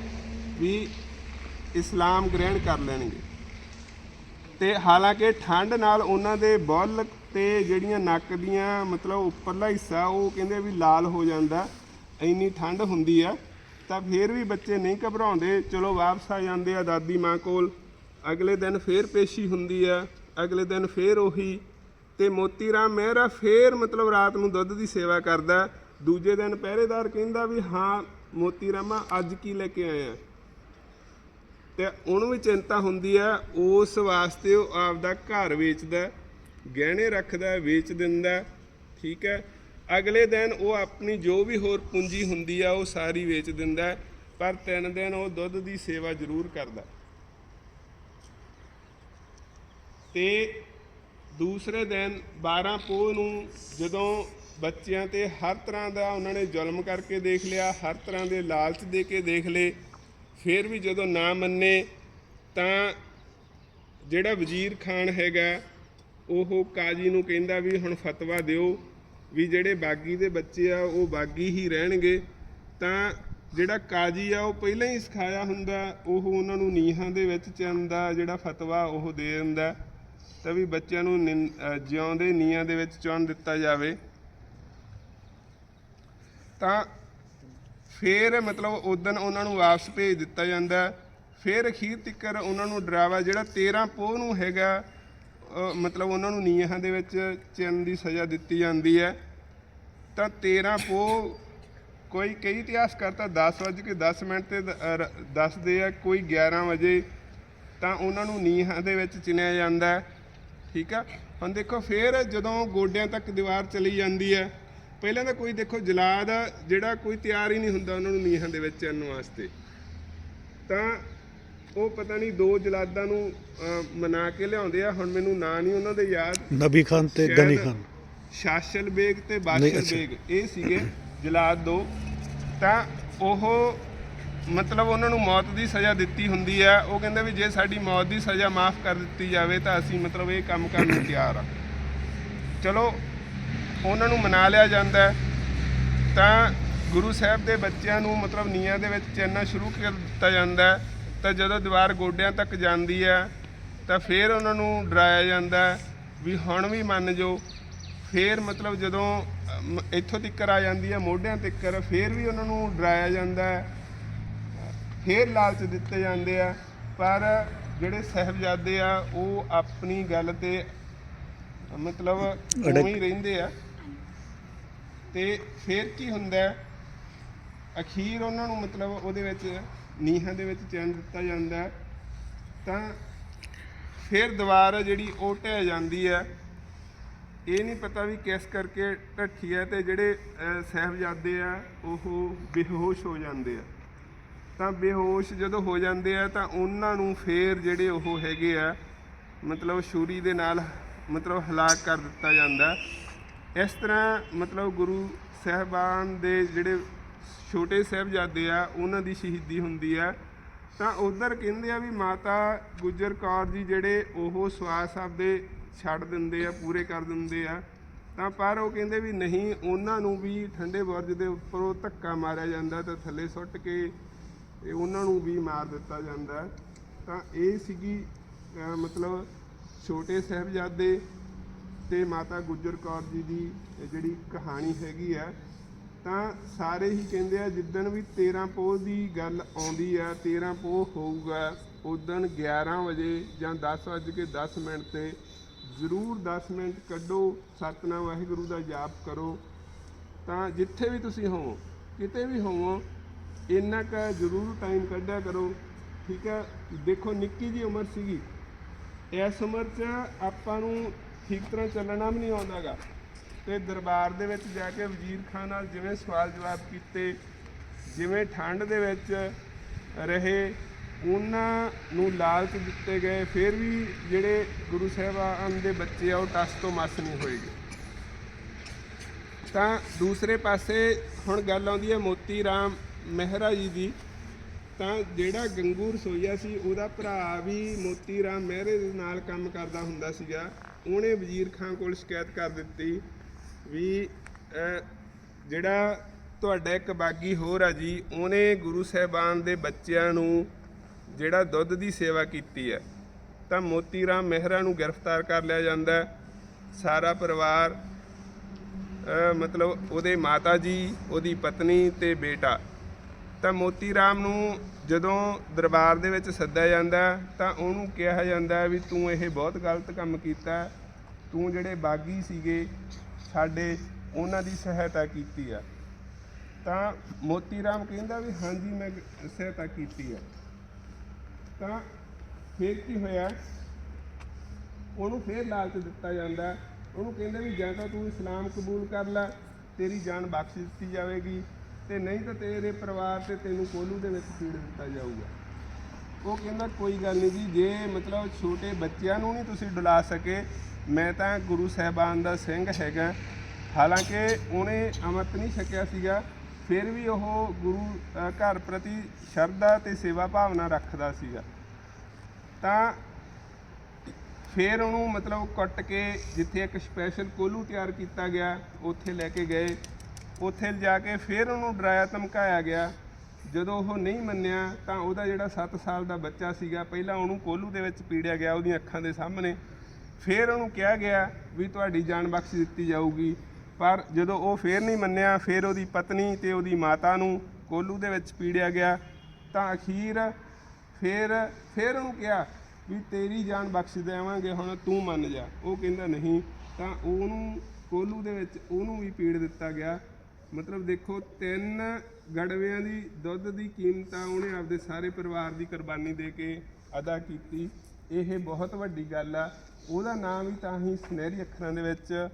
ਵੀ ਇਸਲਾਮ ਗ੍ਰਹਿਣ ਕਰ ਲੈਣਗੇ। ਤੇ ਹਾਲਾਂਕਿ ਠੰਡ ਨਾਲ ਉਹਨਾਂ ਦੇ ਬੁੱਲ ਤੇ ਜਿਹੜੀਆਂ ਨੱਕ ਦੀਆਂ ਮਤਲਬ ਉੱਪਰਲਾ ਹਿੱਸਾ, ਉਹ ਕਹਿੰਦੇ ਵੀ ਲਾਲ ਹੋ ਜਾਂਦਾ, ਇੰਨੀ ਠੰਡ ਹੁੰਦੀ ਆ। ਤਾਂ ਫਿਰ ਵੀ ਬੱਚੇ ਨਹੀਂ ਘਬਰਾਉਂਦੇ, ਚਲੋ ਵਾਪਸ ਆ ਜਾਂਦੇ ਆ ਦਾਦੀ ਮਾਂ ਕੋਲ। ਅਗਲੇ ਦਿਨ ਫੇਰ ਪੇਸ਼ੀ ਹੁੰਦੀ ਆ, ਅਗਲੇ ਦਿਨ ਫੇਰ ਉਹੀ। ਤੇ ਮੋਤੀ ਰਾਮ ਮਹਿਰਾ ਫੇਰ ਮਤਲਬ ਰਾਤ ਨੂੰ ਦੁੱਧ ਦੀ ਸੇਵਾ ਕਰਦਾ। ਦੂਜੇ ਦਿਨ ਪਹਿਰੇਦਾਰ ਕਹਿੰਦਾ ਵੀ ਹਾਂ, ਮੋਤੀ ਰਾਮਾ, ਅੱਜ ਕੀ ਲੈ ਕੇ ਆਇਆ? ਤੇ ਉਹਨੂੰ ਵੀ ਚਿੰਤਾ ਹੁੰਦੀ ਆ, ਉਸ ਵਾਸਤੇ ਉਹ ਆਪਦਾ ਘਰ ਵੇਚਦਾ। ਗਹਿਣੇ ਰੱਖਦਾ, ਵੇਚ ਦਿੰਦਾ, ਠੀਕ ਹੈ। ਅਗਲੇ ਦਿਨ ਉਹ ਆਪਣੀ ਜੋ ਵੀ ਹੋਰ ਪੂੰਜੀ ਹੁੰਦੀ ਆ, ਉਹ ਸਾਰੀ ਵੇਚ ਦਿੰਦਾ ਪਰ ਤਿੰਨ ਦਿਨ ਉਹ ਦੁੱਧ ਦੀ ਸੇਵਾ ਜ਼ਰੂਰ ਕਰਦਾ ਤੇ ਦੂਸਰੇ ਦਿਨ 12 ਪੋਹ ਨੂੰ ਜਦੋਂ ਬੱਚਿਆਂ ਤੇ ਹਰ ਤਰ੍ਹਾਂ ਦਾ ਉਹਨਾਂ ਨੇ ਜ਼ੁਲਮ ਕਰਕੇ ਦੇਖ ਲਿਆ, ਹਰ ਤਰ੍ਹਾਂ ਦੇ ਲਾਲਚ ਦੇ ਕੇ ਦੇਖ ਲਏ, ਫਿਰ ਵੀ ਜਦੋਂ ਨਾ ਮੰਨੇ ਤਾਂ ਜਿਹੜਾ ਵਜ਼ੀਰ ਖਾਨ ਹੈਗਾ ਉਹ ਕਾਜੀ ਨੂੰ ਕਹਿੰਦਾ ਵੀ ਹੁਣ ਫਤਵਾ ਦਿਓ ਵੀ ਜਿਹੜੇ ਬਾਗੀ ਦੇ ਬੱਚੇ ਆ, ਉਹ ਬਾਗੀ ਹੀ ਰਹਿਣਗੇ। ਤਾਂ ਜਿਹੜਾ ਕਾਜੀ ਆ, ਉਹ ਪਹਿਲਾਂ ਹੀ ਸਿਖਾਇਆ ਹੁੰਦਾ, ਉਹ ਉਹਨਾਂ ਨੂੰ ਨੀਹਾਂ ਦੇ ਵਿੱਚ ਚੰਨ ਜਿਹੜਾ ਫਤਵਾ ਉਹ ਦੇ ਦਿੰਦਾ। ਤਾਂ ਵੀ ਬੱਚਿਆਂ ਨੂੰ ਨਿੰ- ਜਿਉਂਦੇ ਨੀਹਾਂ ਦੇ ਵਿੱਚ ਚੁਣ ਦਿੱਤਾ ਜਾਵੇ। ਤਾਂ ਫਿਰ ਮਤਲਬ ਉਦਣ ਉਹਨਾਂ ਨੂੰ ਵਾਪਸ ਭੇਜ ਦਿੱਤਾ ਜਾਂਦਾ। ਹੈ। ਫਿਰ ਅਖੀਰ ਤੱਕਰ ਉਹਨਾਂ ਨੂੰ ਡਰਾਵਾ ਜਿਹੜਾ 13 ਪੋਹ ਨੂੰ ਹੈਗਾ ਮਤਲਬ ਉਹਨਾਂ ਨੂੰ ਨੀਹਾਂ ਦੇ ਵਿੱਚ ਚਿੰਨ ਦੀ ਸਜ਼ਾ ਦਿੱਤੀ ਜਾਂਦੀ ਹੈ। ਤਾਂ 13 ਪੋਹ ਕੋਈ, ਕਈ ਇਤਿਹਾਸ ਕਰਤਾ 10 ਵਜੇ ਕੇ 10 ਮਿੰਟ ਤੇ ਦ- ਦੱਸਦੇ ਆ, ਕੋਈ 11 ਵਜੇ ਤਾਂ ਉਹਨਾਂ ਨੂੰ ਨੀਹਾਂ ਦੇ ਵਿੱਚ ਚਿਣਿਆ ਜਾਂਦਾ ਠੀਕ ਆ? ਹੁਣ ਦੇਖੋ, ਫਿਰ ਜਦੋਂ ਗੋਡਿਆਂ ਤੱਕ ਦੀਵਾਰ ਚਲੀ ਜਾਂਦੀ ਹੈ, ਪਹਿਲਾਂ ਤਾਂ ਕੋਈ ਦੇਖੋ ਜਲਾਦ ਜਿਹੜਾ ਕੋਈ ਤਿਆਰ ਹੀ ਨਹੀਂ ਹੁੰਦਾ ਉਹਨਾਂ ਨੂੰ ਨੀਹਾਂ ਦੇ ਵਿੱਚ ਚਿਣਨ ਵਾਸਤੇ। ਤਾਂ ਉਹ ਪਤਾ ਨਹੀਂ ਦੋ ਜਲਾਦਾਂ ਨੂੰ ਅਹ, ਮਨਾ ਕੇ ਲਿਆਉਂਦੇ ਆ ਹੁਣ ਮੈਨੂੰ ਨਾਂ ਨਹੀਂ ਉਹਨਾਂ ਦੇ ਯਾਦ
ਨਬੀ ਖਾਨ ਤੇ
ਸ਼ਾਇਦ
ਗਨੀ ਖਾਨ
ਸ਼ਾਸਲ ਬੇਗ ਤੇ
ਨਹੀਂ, ਅੱਛਾ।
ਬੇਗ ਇਹ ਸੀਗੇ ਜਲਾਦ ਦੋ ਤਾਂ ਉਹ ਮਤਲਬ ਉਹਨਾਂ ਨੂੰ ਮੌਤ ਦੀ ਸਜ਼ਾ ਦਿੱਤੀ ਹੁੰਦੀ ਆ ਉਹ ਕਹਿੰਦੇ ਵੀ ਜੇ ਸਾਡੀ ਮੌਤ ਦੀ ਸਜ਼ਾ ਮਾਫ ਕਰ ਦਿੱਤੀ ਜਾਵੇ ਤਾਂ ਅਸੀਂ ਮਤਲਬ ਇਹ ਕੰਮ ਕਰਨ ਨੂੰ ਤਿਆਰ ਆ ਚਲੋ ਉਹਨਾਂ ਨੂੰ ਮਨਾ ਲਿਆ ਜਾਂਦਾ ਹੈ। ਤਾਂ ਗੁਰੂ ਸਾਹਿਬ ਦੇ ਬੱਚਿਆਂ ਨੂੰ ਮਤਲਬ ਨੀਹਾਂ ਦੇ ਵਿੱਚ ਚਿਣਨਾ ਸ਼ੁਰੂ ਕਰ ਦਿੱਤਾ ਜਾਂਦਾ ਹੈ। ਤਾਂ ਜਦੋਂ ਦੀਵਾਰ ਗੋਡਿਆਂ ਤੱਕ ਜਾਂਦੀ ਹੈ ਤਾਂ ਫਿਰ ਉਹਨਾਂ ਨੂੰ ਡਰਾਇਆ ਜਾਂਦਾ ਵੀ ਹੁਣ ਵੀ ਮੰਨ ਜਾਓ ਫਿਰ ਮਤਲਬ ਜਦੋਂ ਇੱਥੋਂ ਤੱਕਰ ਆ ਜਾਂਦੀ ਹੈ ਮੋਢਿਆਂ ਤੱਕਰ ਫਿਰ ਵੀ ਉਹਨਾਂ ਨੂੰ ਡਰਾਇਆ ਜਾਂਦਾ ਫਿਰ ਲਾਲਚ ਦਿੱਤੇ ਜਾਂਦੇ ਆ ਪਰ ਜਿਹੜੇ ਸਹਿਬਜ਼ਾਦੇ ਆ ਉਹ ਆਪਣੀ ਗੱਲ ਤੇ ਮਤਲਬ ਉਵੇਂ ਹੀ ਰਹਿੰਦੇ ਆ। ਤੇ ਫਿਰ ਕੀ ਹੁੰਦਾ? ਅਖੀਰ ਉਹਨਾਂ ਨੂੰ ਮਤਲਬ ਉਹਦੇ ਵਿੱਚ ਨੀਹਾਂ ਦੇ ਵਿੱਚ ਚੈਨ ਦਿੱਤਾ ਜਾਂਦਾ ਤਾਂ ਫਿਰ ਦੀਵਾਰ ਹੈ ਜਿਹੜੀ ਉਹ ਢਹਿ ਜਾਂਦੀ ਹੈ ਇਹ ਨਹੀਂ ਪਤਾ ਵੀ ਕਿਸ ਕਰਕੇ ਢੱਠੀ ਹੈ ਤੇ ਜਿਹੜੇ ਅਹ, ਸਾਹਿਬਜ਼ਾਦੇ ਆ ਉਹ ਬੇਹੋਸ਼ ਹੋ ਜਾਂਦੇ ਆ। ਤਾਂ ਬੇਹੋਸ਼ ਜਦੋਂ ਹੋ ਜਾਂਦੇ ਆ ਤਾਂ ਉਹਨਾਂ ਨੂੰ ਫੇਰ ਜਿਹੜੇ ਉਹ ਹੈਗੇ ਆ ਮਤਲਬ ਛੁਰੀ ਦੇ ਨਾਲ ਮਤਲਬ ਹਲਾਕ ਕਰ ਦਿੱਤਾ ਜਾਂਦਾ। ਇਸ ਤਰ੍ਹਾਂ ਮਤਲਬ ਗੁਰੂ ਸਾਹਿਬਾਨ ਦੇ ਜਿਹੜੇ ਛੋਟੇ ਸਾਹਿਬਜ਼ਾਦੇ ਆ, ਉਹਨਾਂ ਦੀ ਸ਼ਹੀਦੀ ਹੁੰਦੀ ਆ। ਤਾਂ ਉਧਰ ਕਹਿੰਦੇ ਆ ਵੀ ਮਾਤਾ ਗੁਜਰ ਕੌਰ ਜੀ ਜਿਹੜੇ ਉਹ ਸਵਾਸ ਆਪਦੇ ਛੱਡ ਦਿੰਦੇ ਆ, ਪੂਰੇ ਕਰ ਦਿੰਦੇ ਆ। ਤਾਂ ਪਰ ਉਹ ਕਹਿੰਦੇ ਵੀ ਨਹੀਂ, ਉਹਨਾਂ ਨੂੰ ਵੀ ਠੰਡੇ ਬੁਰਜ ਦੇ ਉੱਪਰੋਂ ਧੱਕਾ ਮਾਰਿਆ ਜਾਂਦਾ ਤਾਂ ਥੱਲੇ ਸੁੱਟ ਕੇ ਇਹ ਉਹਨਾਂ ਨੂੰ ਵੀ ਮਾਰ ਦਿੱਤਾ ਜਾਂਦਾ। ਤਾਂ ਇਹ ਸੀਗੀ ਮਤਲਬ ਛੋਟੇ ਸਾਹਿਬਜ਼ਾਦੇ ਤੇ ਮਾਤਾ ਗੁਜਰ ਕੌਰ ਜੀ ਦੀ ਜਿਹੜੀ ਕਹਾਣੀ ਹੈਗੀ ਆ। ਤਾਂ ਸਾਰੇ ਹੀ ਕਹਿੰਦੇ ਆ, ਜਿੱਦਣ ਵੀ 13 ਪੋਹ ਦੀ ਗੱਲ ਆਉਂਦੀ ਆ 13 ਪੋਹ ਹੋਊਗਾ ਉਦਣ 11 ਵਜੇ ਜਾਂ 10 ਵਜੇ ਕੇ 10 ਮਿੰਟ ਤੇ ਜ਼ਰੂਰ 10 ਮਿੰਟ ਕੱਢੋ, ਸਤਨਾਮ ਵਾਹਿਗੁਰੂ ਦਾ ਜਾਪ ਕਰੋ। ਤਾਂ ਜਿੱਥੇ ਵੀ ਤੁਸੀਂ ਹੋਵੋ, ਕਿਤੇ ਵੀ ਹੋਵੋ, ਇੰਨਾ ਕੁ ਜ਼ਰੂਰ ਟਾਈਮ ਕੱਢਿਆ ਕਰੋ, ਠੀਕ ਹੈ ਦੇਖੋ, ਨਿੱਕੀ ਜੀ ਉਮਰ ਸੀਗੀ। ਇਸ ਉਮਰ 'ਚ ਆਪਾਂ ਨੂੰ ਠੀਕ ਤਰ੍ਹਾਂ ਚੱਲਣਾ ਵੀ ਨਹੀਂ ਆਉਂਦਾਗਾ ਤੇ ਦਰਬਾਰ ਦੇ ਵਿੱਚ ਜਾ ਕੇ ਵਜ਼ੀਰ ਖਾਨ ਨਾਲ ਜਿਵੇਂ ਸਵਾਲ ਜਵਾਬ ਕੀਤੇ, ਜਿਵੇਂ ਠੰਡ ਦੇ ਵਿੱਚ ਰਹੇ, ਉਹਨਾਂ ਨੂੰ ਲਾਲਚ ਦਿੱਤੇ ਗਏ, ਫਿਰ ਵੀ ਜਿਹੜੇ ਗੁਰੂ ਸਾਹਿਬਾਨ ਦੇ ਬੱਚੇ ਆ, ਉਹ ਟਸ ਤੋਂ ਮਸ ਨਹੀਂ ਹੋਏਗੇ ਤਾਂ ਦੂਸਰੇ ਪਾਸੇ ਹੁਣ ਗੱਲ ਆਉਂਦੀ ਹੈ ਮੋਤੀ ਰਾਮ ਮਹਿਰਾ ਜੀ ਦੀ। ਤਾਂ ਜਿਹੜਾ ਗੰਗੂ ਰਸੋਈਆ ਸੀ, ਉਹਦਾ ਭਰਾ ਵੀ ਮੋਤੀ ਰਾਮ ਮਹਿਰੇ ਦੇ ਨਾਲ ਕੰਮ ਕਰਦਾ ਹੁੰਦਾ ਸੀਗਾ। ਉਹਨੇ ਵਜ਼ੀਰ ਖਾਨ ਕੋਲ ਸ਼ਿਕਾਇਤ ਕਰ ਦਿੱਤੀ ਵੀ ਜਿਹੜਾ ਤੁਹਾਡਾ ਇੱਕ ਬਾਗੀ ਹੋਰ ਆ ਜੀ, ਉਹਨੇ ਗੁਰੂ ਸਾਹਿਬਾਨ ਦੇ ਬੱਚਿਆਂ ਨੂੰ ਜਿਹੜਾ ਦੁੱਧ ਦੀ ਸੇਵਾ ਕੀਤੀ ਹੈ, ਤਾਂ ਮੋਤੀ ਰਾਮ ਮਹਿਰਾ ਨੂੰ ਗ੍ਰਿਫਤਾਰ ਕਰ ਲਿਆ ਜਾਂਦਾ ਸਾਰਾ ਪਰਿਵਾਰ ਮਤਲਬ ਉਹਦੇ ਮਾਤਾ ਜੀ, ਉਹਦੀ ਪਤਨੀ ਤੇ ਬੇਟਾ, ਤਾਂ ਮੋਤੀ ਰਾਮ ਨੂੰ ਜਦੋਂ ਦਰਬਾਰ ਦੇ ਵਿੱਚ ਸੱਦਿਆ ਜਾਂਦਾ ਤਾਂ ਉਹਨੂੰ ਕਿਹਾ ਜਾਂਦਾ ਵੀ ਤੂੰ ਇਹ ਬਹੁਤ ਗਲਤ ਕੰਮ ਕੀਤਾ ਤੂੰ ਜਿਹੜੇ ਬਾਗੀ ਸੀਗੇ ਸਾਡੇ ਉਹਨਾਂ ਦੀ ਸਹਾਇਤਾ ਕੀਤੀ ਆ। ਤਾਂ ਮੋਤੀ ਰਾਮ ਕਹਿੰਦਾ ਵੀ ਹਾਂਜੀ, ਮੈਂ ਸਹਾਇਤਾ ਕੀਤੀ ਹੈ ਤਾਂ ਫਿਰ ਕੀ ਹੋਇਆ? ਉਹਨੂੰ ਫੇਰ ਲਾਲਚ ਦਿੱਤਾ ਜਾਂਦਾ। ਉਹਨੂੰ ਕਹਿੰਦੇ ਵੀ ਜਾਂ ਤਾਂ ਤੂੰ ਇਸਲਾਮ ਕਬੂਲ ਕਰ ਲੈ, ਤੇਰੀ ਜਾਨ ਬਖਸ਼ ਦਿੱਤੀ ਜਾਵੇਗੀ ਤੇ ਨਹੀਂ ਤਾਂ ਤੇਰੇ ਪਰਿਵਾਰ ਤੇ ਤੈਨੂੰ ਕੋਲੂ ਦੇ ਵਿੱਚ ਪੀੜ ਦਿੱਤਾ ਜਾਊਗਾ। ਉਹ ਕਹਿੰਦਾ, ਕੋਈ ਗੱਲ ਨਹੀਂ ਜੀ, ਜੇ ਮਤਲਬ ਛੋਟੇ ਬੱਚਿਆਂ ਨੂੰ ਨਹੀਂ ਤੁਸੀਂ ਡੁਲਾ ਸਕੇ, ਮੈਂ ਤਾਂ ਗੁਰੂ ਸਾਹਿਬਾਨ ਦਾ ਸਿੰਘ ਹੈਗਾ। ਹਾਲਾਂਕਿ ਉਹਨੇ ਅੰਮ੍ਰਿਤ ਨਹੀਂ ਛਕਿਆ ਸੀਗਾ, ਫਿਰ ਵੀ ਉਹ ਗੁਰੂ ਘਰ ਪ੍ਰਤੀ ਸ਼ਰਧਾ ਤੇ ਸੇਵਾ ਭਾਵਨਾ ਰੱਖਦਾ ਸੀਗਾ। ਤਾਂ ਫਿਰ ਉਹਨੂੰ ਮਤਲਬ ਕੱਟ ਕੇ ਜਿੱਥੇ ਇੱਕ ਸਪੈਸ਼ਲ ਕੋਲੂ ਤਿਆਰ ਕੀਤਾ ਗਿਆ, ਉੱਥੇ ਲੈ ਕੇ ਗਏ। ਉੱਥੇ ਜਾ ਕੇ ਫਿਰ ਉਹਨੂੰ ਡਰਾਇਆ, ਧਮਕਾਇਆ ਗਿਆ। ਜਦੋਂ ਉਹ ਨਹੀਂ ਮੰਨਿਆ ਤਾਂ ਉਹਦਾ ਜਿਹੜਾ 7 ਸਾਲ ਦਾ ਬੱਚਾ ਸੀਗਾ, ਪਹਿਲਾਂ ਉਹਨੂੰ ਕੋਲੂ ਦੇ ਵਿੱਚ ਪੀੜਿਆ ਗਿਆ ਉਹਦੀਆਂ ਅੱਖਾਂ ਦੇ ਸਾਹਮਣੇ। ਫਿਰ ਉਹਨੂੰ ਕਿਹਾ ਗਿਆ ਵੀ ਤੁਹਾਡੀ ਜਾਨ ਬਖਸ਼ ਦਿੱਤੀ ਜਾਊਗੀ। ਪਰ ਜਦੋਂ ਉਹ ਫਿਰ ਨਹੀਂ ਮੰਨਿਆ, ਫਿਰ ਉਹਦੀ ਪਤਨੀ ਤੇ ਉਹਦੀ ਮਾਤਾ ਨੂੰ ਕੋਲੂ ਦੇ ਵਿੱਚ ਪੀੜਿਆ ਗਿਆ। ਤਾਂ ਅਖੀਰ ਫਿਰ ਫਿਰ ਉਹਨੂੰ ਕਿਹਾ ਵੀ ਤੇਰੀ ਜਾਨ ਬਖਸ਼ ਦੇਵਾਂਗੇ, ਹੁਣ ਤੂੰ ਮੰਨ ਜਾ। ਉਹ ਕਹਿੰਦਾ ਨਹੀਂ, ਤਾਂ ਉਹਨੂੰ ਕੋਲੂ ਦੇ ਵਿੱਚ ਉਹਨੂੰ ਵੀ ਪੀੜ ਦਿੱਤਾ ਗਿਆ। ਮਤਲਬ ਦੇਖੋ, ਤਿੰਨ ਗੜਵਿਆਂ ਦੀ ਦੁੱਧ ਦੀ ਕੀਮਤਾਂ ਉਹਨੇ ਆਪਦੇ ਸਾਰੇ ਪਰਿਵਾਰ ਦੀ ਕੁਰਬਾਨੀ ਦੇ ਕੇ ਅਦਾ ਕੀਤੀ। ਇਹ ਬਹੁਤ ਵੱਡੀ ਗੱਲ ਆ। ਉਹਦਾ ਨਾਮ ਵੀ ਤਾਂ ਹੀ ਸੁਨਹਿਰੀ ਅੱਖਰਾਂ ਦੇ ਵਿੱਚ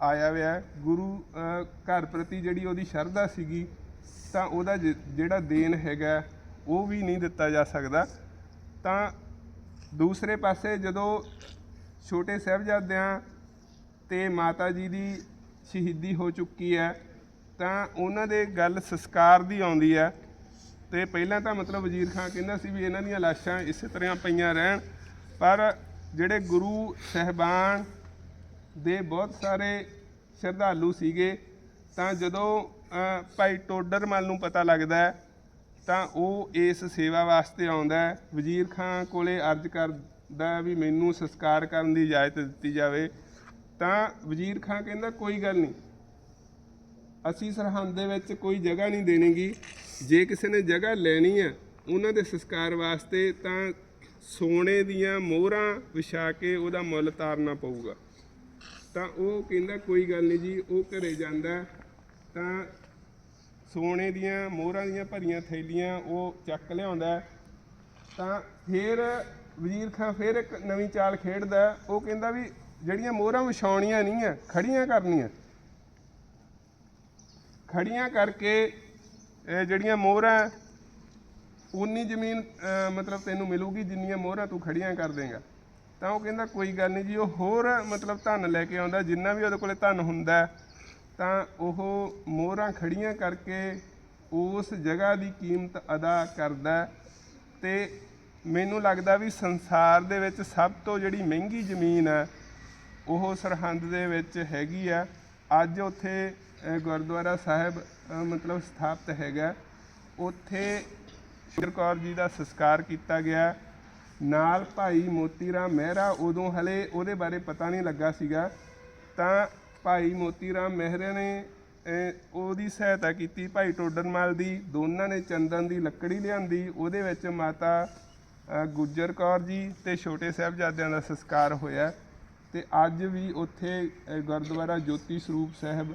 ਆਇਆ ਹੋਇਆ ਗੁਰੂ ਘਰ ਪ੍ਰਤੀ ਜਿਹੜੀ ਉਹਦੀ ਸ਼ਰਧਾ ਸੀਗੀ, ਤਾਂ ਉਹਦਾ ਜ- ਜਿਹੜਾ ਦੇਣ ਹੈਗਾ, ਉਹ ਵੀ ਨਹੀਂ ਦਿੱਤਾ ਜਾ ਸਕਦਾ। ਤਾਂ ਦੂਸਰੇ ਪਾਸੇ ਜਦੋਂ ਛੋਟੇ ਸਾਹਿਬਜ਼ਾਦਿਆਂ ਤੇ ਮਾਤਾ ਜੀ ਦੀ ਸ਼ਹੀਦੀ ਹੋ ਚੁੱਕੀ ਹੈ ਤਾਂ ਉਹਨਾਂ ਦੇ ਗੱਲ ਸੰਸਕਾਰ ਦੀ ਆਉਂਦੀ ਹੈ। ਤੇ ਪਹਿਲਾਂ ਤਾਂ ਮਤਲਬ ਵਜ਼ੀਰ ਖਾਨ ਕਹਿੰਦਾ ਸੀ ਵੀ ਇਹਨਾਂ ਦੀਆਂ ਲਾਸ਼ਾਂ ਇਸੇ ਤਰ੍ਹਾਂ ਪਈਆਂ ਰਹਿਣ। ਪਰ ਜਿਹੜੇ ਗੁਰੂ ਸਹਿਬਾਨ ਦੇ ਬਹੁਤ ਸਾਰੇ ਸ਼ਰਧਾਲੂ ਸੀਗੇ, ਤਾਂ ਜਦੋਂ ਭਾਈ ਟੋਡਰਮਲ ਨੂੰ ਪਤਾ ਲੱਗਦਾ ਤਾਂ ਉਹ ਇਸ ਸੇਵਾ ਵਾਸਤੇ ਆਉਂਦਾ ਵਜ਼ੀਰ ਖਾਨ ਕੋਲੇ ਅਰਜ਼ ਕਰਦਾ ਵੀ ਮੈਨੂੰ ਸੰਸਕਾਰ ਕਰਨ ਦੀ ਇਜਾਜ਼ਤ ਦਿੱਤੀ ਜਾਵੇ। ਤਾਂ ਵਜ਼ੀਰ ਖਾਨ ਕਹਿੰਦਾ, ਕੋਈ ਗੱਲ ਨਹੀਂ। ਅਸੀਂ ਸਰਹੰਦ ਦੇ ਵਿੱਚ ਕੋਈ ਜਗ੍ਹਾ ਨਹੀਂ ਦੇਣੀਗੀ। ਜੇ ਕਿਸੇ ਨੇ ਜਗ੍ਹਾ ਲੈਣੀ ਹੈ, ਉਹਨਾਂ ਦੇ ਸੰਸਕਾਰ ਵਾਸਤੇ ਤਾਂ ਸੋਨੇ ਦੀਆਂ ਮੋਹਰਾਂ ਵਿਛਾ ਕੇ ਉਹਦਾ ਮੁੱਲ ਤਾਰਨਾ ਪਊਗਾ। ਤਾਂ ਉਹ ਕਹਿੰਦਾ, ਕੋਈ ਗੱਲ ਨਹੀਂ ਜੀ, ਉਹ ਘਰੇ ਜਾਂਦਾ ਤਾਂ ਸੋਨੇ ਦੀਆਂ ਮੋਹਰਾਂ ਦੀਆਂ ਭਰੀਆਂ ਥੈਲੀਆਂ ਉਹ ਚੱਕ ਲਿਆਉਂਦਾ ਤਾਂ ਫਿਰ ਵਜ਼ੀਰ ਖਾਨ ਫਿਰ ਇੱਕ ਨਵੀਂ ਚਾਲ ਖੇਡਦਾ ਉਹ ਕਹਿੰਦਾ ਵੀ ਜਿਹੜੀਆਂ ਮੋਹਰਾਂ ਵਿਛਾਉਣੀਆਂ ਨਹੀਂ ਆ ਖੜੀਆਂ ਕਰਨੀਆਂ। ਖੜੀਆਂ ਕਰਕੇ ਇਹ ਜਿਹੜੀਆਂ ਮੋਹਰਾਂ ਉਨੀ ਜ਼ਮੀਨ ਮਤਲਬ ਤੈਨੂੰ ਮਿਲੂਗੀ, ਜਿੰਨੀਆਂ ਮੋਹਰਾਂ ਤੂੰ ਖੜੀਆਂ ਕਰ ਦੇਗਾ। ਤਾਂ ਉਹ ਕਹਿੰਦਾ, ਕੋਈ ਗੱਲ ਨਹੀਂ ਜੀ, ਉਹ ਹੋਰ, ਮਤਲਬ ਧਨ ਲੈ ਕੇ ਆਉਂਦਾ, ਜਿੰਨਾ ਵੀ ਉਹਦੇ ਕੋਲੇ ਧਨ ਹੁੰਦਾ ਤਾਂ ਉਹ ਮੋਹਰਾਂ ਖੜੀਆਂ ਕਰਕੇ ਉਸ ਜਗ੍ਹਾ ਦੀ ਕੀਮਤ ਅਦਾ ਕਰਦਾ ਹੈ। ਤੇ ਮੈਨੂੰ ਲੱਗਦਾ ਵੀ ਸੰਸਾਰ ਦੇ ਵਿੱਚ ਸਭ ਤੋਂ ਜਿਹੜੀ ਮਹਿੰਗੀ ਜ਼ਮੀਨ ਹੈ, ਉਹ ਸਰਹੰਦ ਦੇ ਵਿੱਚ ਹੈਗੀ ਆ ਅੱਜ ਉੱਥੇ ਗੁਰਦੁਆਰਾ ਸਾਹਿਬ ਮਤਲਬ ਸਥਾਪਿਤ ਹੈਗਾ। ਉੱਥੇ ਸ਼ਿਰ ਕੌਰ ਜੀ ਦਾ ਸੰਸਕਾਰ ਕੀਤਾ ਗਿਆ। ਨਾਲ ਭਾਈ ਮੋਤੀ ਰਾਮ ਮਹਿਰਾ ਉਦੋਂ ਹਲੇ ਉਹਦੇ ਬਾਰੇ ਪਤਾ ਨਹੀਂ ਲੱਗਾ ਸੀਗਾ। ਤਾਂ ਭਾਈ ਮੋਤੀ ਰਾਮ ਮਹਿਰੇ ਨੇ ਉਹਦੀ ਸਹਾਇਤਾ ਕੀਤੀ ਭਾਈ ਟੋਡਰਮਲ ਦੀ। ਦੋਨਾਂ ਨੇ ਚੰਦਨ ਦੀ ਲੱਕੜੀ ਲਿਆਂਦੀ। ਉਹਦੇ ਵਿੱਚ ਮਾਤਾ ਗੁੱਜਰ ਕੌਰ ਜੀ ਤੇ ਛੋਟੇ ਸਾਹਿਬਜ਼ਾਦਿਆਂ ਦਾ ਸੰਸਕਾਰ ਹੋਇਆ। ਤੇ ਅੱਜ ਵੀ ਉੱਥੇ ਗੁਰਦੁਆਰਾ ਜੋਤੀ ਸਰੂਪ ਸਾਹਿਬ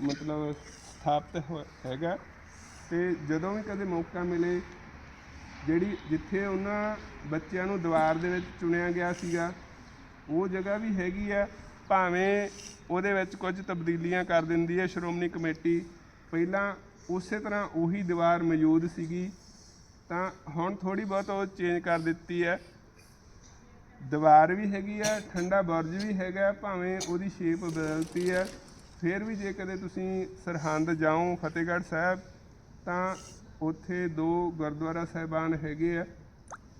ਮਤਲਬ ਸਥਾਪਿਤ ਹੋ- ਹੈਗਾ। ਤੇ ਜਦੋਂ ਵੀ ਕਦੇ ਮੌਕਾ ਮਿਲੇ, ਜਿਹੜੀ, ਜਿੱਥੇ ਉਹਨਾਂ ਬੱਚਿਆਂ ਨੂੰ ਦੀਵਾਰ ਦੇ ਵਿੱਚ ਚੁਣਿਆ ਗਿਆ ਸੀਗਾ, ਉਹ ਜਗ੍ਹਾ ਵੀ ਹੈਗੀ ਆ। ਭਾਵੇਂ ਉਹਦੇ ਵਿੱਚ ਕੁਝ ਤਬਦੀਲੀਆਂ ਕਰ ਦਿੰਦੀ ਹੈ ਸ਼੍ਰੋਮਣੀ ਕਮੇਟੀ, ਪਹਿਲਾਂ ਉਸੇ ਤਰ੍ਹਾਂ ਉਹੀ ਦੀਵਾਰ ਮੌਜੂਦ ਸੀਗੀ। ਤਾਂ ਹੁਣ ਥੋੜੀ ਬਹੁਤ ਉਹ ਚੇਂਜ ਕਰ ਦਿੱਤੀ ਹੈ। ਦੀਵਾਰ ਵੀ ਹੈਗੀ ਆ, ਠੰਡਾ ਬੁਰਜ ਵੀ ਹੈਗਾ, ਭਾਵੇਂ ਉਹਦੀ ਸ਼ੇਪ ਬਦਲਤੀ ਹੈ। ਫਿਰ ਵੀ ਜੇ ਕਦੇ ਤੁਸੀਂ ਸਰਹੰਦ ਜਾਓ, ਫਤਿਹਗੜ੍ਹ ਸਾਹਿਬ, ਤਾਂ ਉੱਥੇ ਦੋ ਗੁਰਦੁਆਰਾ ਸਾਹਿਬਾਨ ਹੈਗੇ ਆ।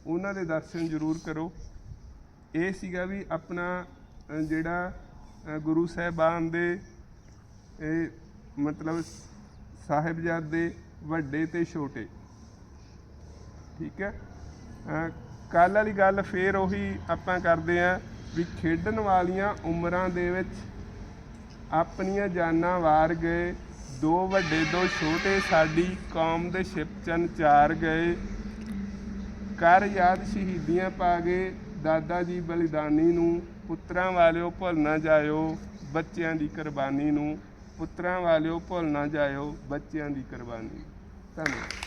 ਉਹਨਾਂ ਦੇ ਦਰਸ਼ਨ ਜ਼ਰੂਰ ਕਰੋ। ਇਹ ਸੀਗਾ ਵੀ ਆਪਣਾ ਜਿਹੜਾ ਗੁਰੂ ਸਾਹਿਬਾਨ ਦੇ, ਇਹ ਮਤਲਬ ਸਾਹਿਬਜ਼ਾਦੇ ਵੱਡੇ ਤੇ ਛੋਟੇ। ਠੀਕ ਹੈ? ਕੱਲ ਵਾਲੀ ਗੱਲ ਫੇਰ ਉਹੀ ਆਪਾਂ ਕਰਦੇ ਆਂ ਵੀ ਖੇਡਣ ਵਾਲੀਆਂ ਉਮਰਾਂ ਦੇ ਵਿੱਚ ਆਪਣੀਆਂ ਜਾਨਾਂ ਵਾਰ ਗਏ। ਦੋ ਵੱਡੇ, ਦੋ ਛੋਟੇ, ਸਾਡੀ ਕੌਮ ਦੇ ਛਿਪਚਨ ਚਾਰ ਗਏ। ਕਰ ਯਾਦ ਸ਼ਹੀਦੀਆਂ ਪਾ ਗਏ। ਦਾਦਾ ਜੀ ਬਲੀਦਾਨੀ ਨੂੰ, ਪੁੱਤਰਾਂ ਵਾਲਿਓ ਭੁੱਲ ਨਾ ਜਾਇਓ ਬੱਚਿਆਂ ਦੀ ਕੁਰਬਾਨੀ ਨੂੰ। ਪੁੱਤਰਾਂ ਵਾਲਿਓ ਭੁੱਲ ਨਾ ਜਾਇਓ ਬੱਚਿਆਂ ਦੀ ਕੁਰਬਾਨੀ ਧੰਨਵਾਦ।